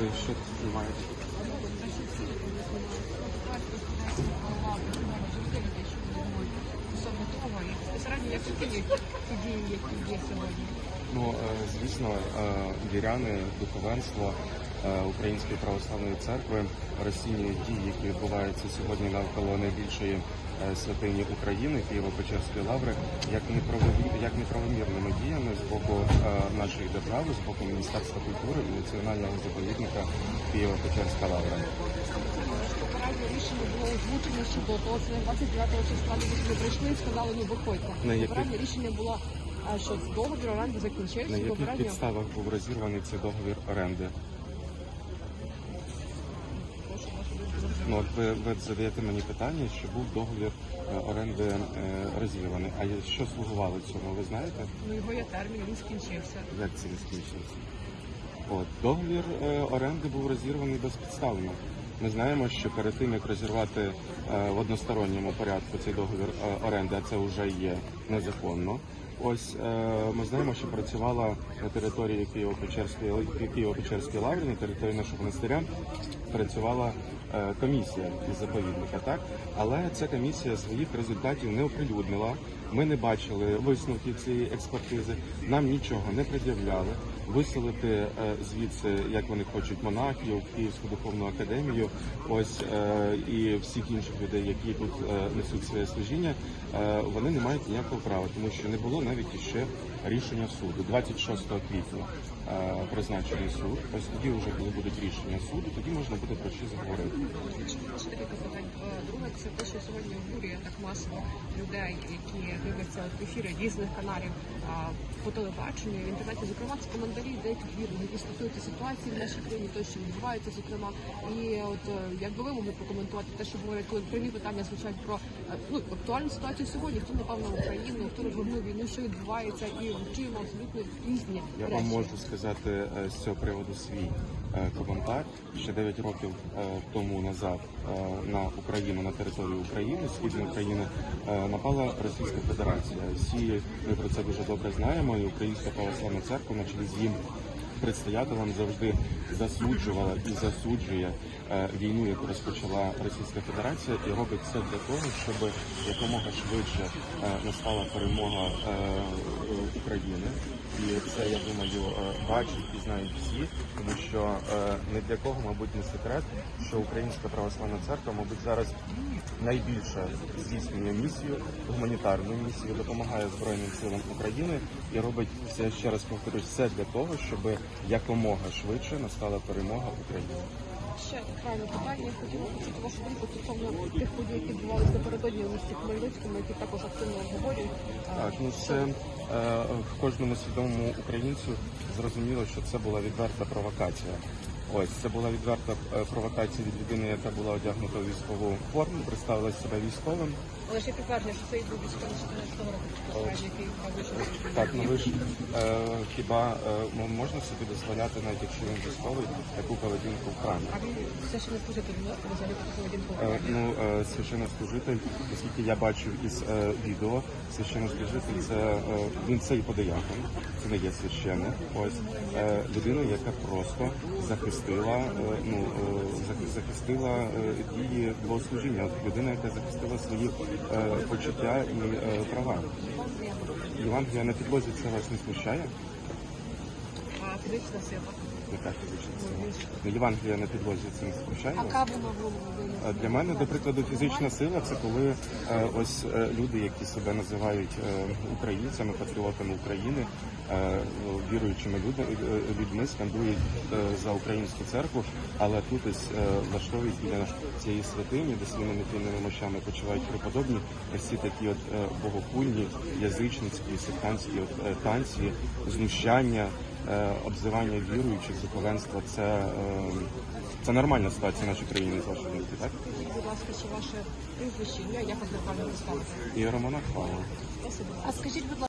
Ви що тут знімаєте? Ну, е, звісно, е, віряни, духовенство Української православної церкви розцінюють дії, які відбуваються сьогодні навколо найбільшої е, святині України Києво-Печерської лаври, як як неправомірними діями з боку е, нашої держави, з боку Міністерства культури і національного заповідника Києво-Печерська лавра. Рішення було озвучено щодо того, що на 29 числа люди прийшли і сказали, ну виходьте. На Попереднє рішення було, що договір оренди На закінчився, і яких підставах був розірваний цей договір оренди? Ну, от ви, ви задаєте мені питання, що був договір е, оренди е, розірваний. А що слугувало цьому? Ви знаєте? Ну його є термін, він скінчився. Як це не скінчився? От договір е, оренди був розірваний безпідставно. Ми знаємо, що перед тим як розірвати е, в односторонньому порядку цей договір е, оренди, а це вже є незаконно. Ось е, ми знаємо, що працювала на території Києво-Печерської Києво-Печерської лаври, на території нашого монастиря працювала е, комісія із заповідника, так але ця комісія своїх результатів не оприлюднила. Ми не бачили висновків цієї експертизи, нам нічого не пред'являли. Виселити е, звідси, як вони хочуть, монахів, Київську духовну академію, ось і всіх інших людей, які тут несуть своє служіння, вони не мають ніякого права, тому що не було навіть іще рішення суду. 26 квітня е, призначений суд. Ось тоді, вже коли будуть рішення суду, тоді можна буде про щось говорити. Ще. Е, Друге, це те, що сьогодні обурює так масово людей, які дивляться от ефіри різних каналів а, по телебаченню, в інтернеті. Зокрема, це коментарі деяких вірних, які стосуються ситуації в нашій країні, те, що відбувається, зокрема. І от е, як би ви могли прокоментувати те, що говорять, коли прямі питання звучать про е, ну актуальну ситуацію сьогодні, хто напав на Україну, хто розгорнув війну, що відбувається, і чуємо абсолютно різні Я речі. вам можу сказати е, з цього приводу свій коментар. Ще 9 років тому назад на Україну, на територію України, східної України, е, напала Російська Федерація. Всі ми про це дуже добре знаємо. І Українська православна церква на чолі з їм предстоятелем завжди засуджувала і засуджує е, війну, яку розпочала Російська Федерація, і робить все для того, щоб якомога швидше е, настала перемога е, України. І це я думаю бачать і знають всі, тому що не для кого, мабуть, не секрет, що Українська православна церква, мабуть, зараз найбільше здійснює місію, гуманітарну місію, допомагає Збройним силам України і робить все ще раз повторюсь, все для того, щоб якомога швидше настала перемога України. Ще крайне питання. Я хотіла почути вашу думку стосовно тих подій, які відбувалися напередодні у місті Хмельницькому, які також активно обговорюють. Так, ну це е, кожному свідомому українцю зрозуміло, що це була відверта провокація. Ось це була відверта е, провокація від людини, яка була одягнута у військову форму, представила себе військовим. Але ще підтвердження, що це і був військовий 14 року, який вказує, Так, ну ви ж е, хіба е, можна собі дозволяти, навіть якщо він військовий, таку поведінку в храмі? А він не може взагалі таку поведінку. Е, Ну, е, священнослужитель, оскільки я бачив із е, відео, священнослужитель це е, він це і подиякон, це не є священник. Ось е, людина, яка просто захистила, е, ну е, захистила е, дії богослужіння. Людина, яка захистила свої почуття і е, права. Євангелія на підлозі це вас не смущає? А фізична сила. Яка фізична сила? Ну, Євангелія на підлозі це не смущає? А вас? каву на голову винесли. Для мене, до прикладу, фізична сила це коли е, ось е, люди, які себе називають е, українцями, патріотами України, е, віруючими люди, е, людьми скандують е, за українську церкву, але тут ось е, влаштовують біля цієї святині, де своїми непільними мощами почувають преподобні, ось ці такі от е, богохульні, язичницькі, сектантські от, е, танці, знущання. Е, Обзивання віруючих, духовенства це, е, це нормальна ситуація в нашій країні з вашої думки, так? Скажіть, будь ласка, чи ваше прізвище, ім'я, як вас правильно поставити? І Романа Хвала. А скажіть, будь ласка.